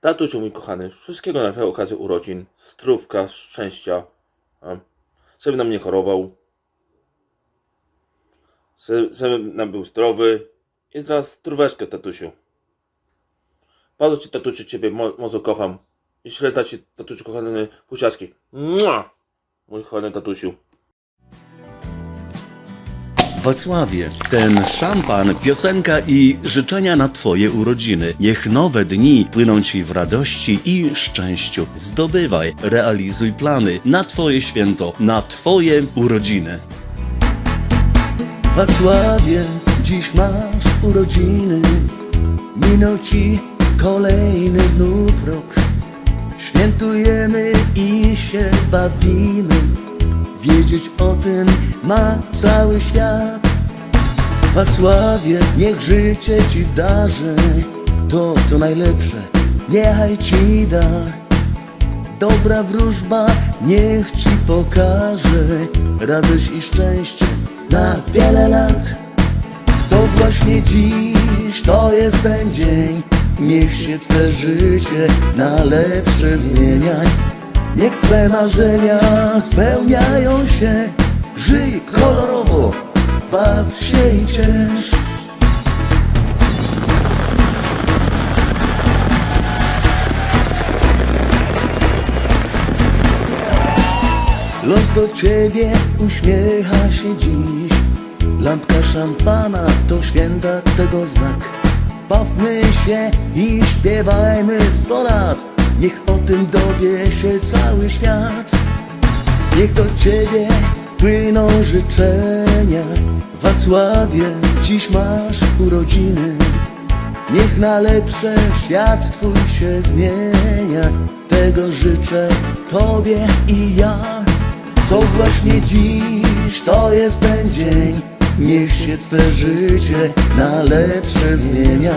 Tatusiu mój kochany, wszystkiego na okazję urodzin, zdrówka, szczęścia, a, żeby nam nie chorował, żeby, nam był zdrowy i teraz zdróweczkę, tatusiu. Bardzo ci, tatusiu, ciebie mo mocno kocham i śledzę ci, tatusiu, kochany pusiaczki. Mua! Mój kochany tatusiu. Wacławie, ten szampan, piosenka i życzenia na Twoje urodziny. Niech nowe dni płyną Ci w radości i szczęściu. Zdobywaj, realizuj plany na Twoje święto, na Twoje urodziny. Wacławie, dziś masz urodziny. Minął Ci kolejny znów rok. Świętujemy i się bawimy. Wiedzieć o tym ma cały świat. Wacławie, niech życie ci wdarzy to, co najlepsze, niechaj ci da. Dobra wróżba niech ci pokaże radość i szczęście na wiele lat. To właśnie dziś, to jest ten dzień Niech się Twe życie na lepsze zmienia Twe marzenia spełniają się. Żyj kolorowo, baw się i ciesz. Los do Ciebie uśmiecha się dziś. Lampka szampana to święta tego znak. Bawmy się i śpiewajmy sto lat Niech o tym dowie się cały świat. Niech do Ciebie płyną życzenia. Wacławie, dziś masz urodziny. Niech na lepsze świat Twój się zmienia. Tego życzę Tobie i ja. To właśnie dziś, to jest ten dzień. Niech się Twe życie na lepsze zmienia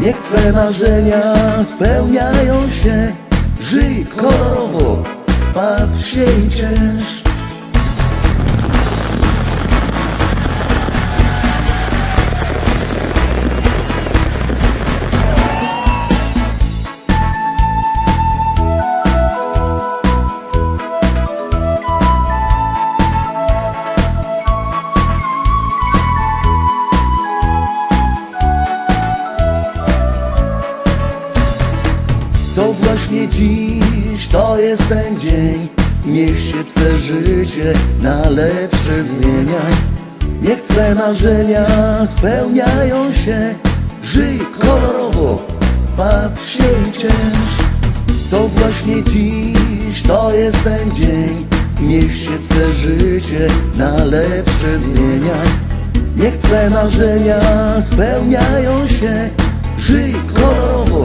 Niech Twe marzenia spełniają się. Żyj kolorowo, baw się i Właśnie dziś, to jest ten dzień. Niech się Twe życie na lepsze zmienia Niech Twe marzenia spełniają się. Żyj kolorowo, baw się i To właśnie dziś, to jest ten dzień. Niech się Twe życie na lepsze zmienia Niech Twe marzenia spełniają się. Żyj kolorowo,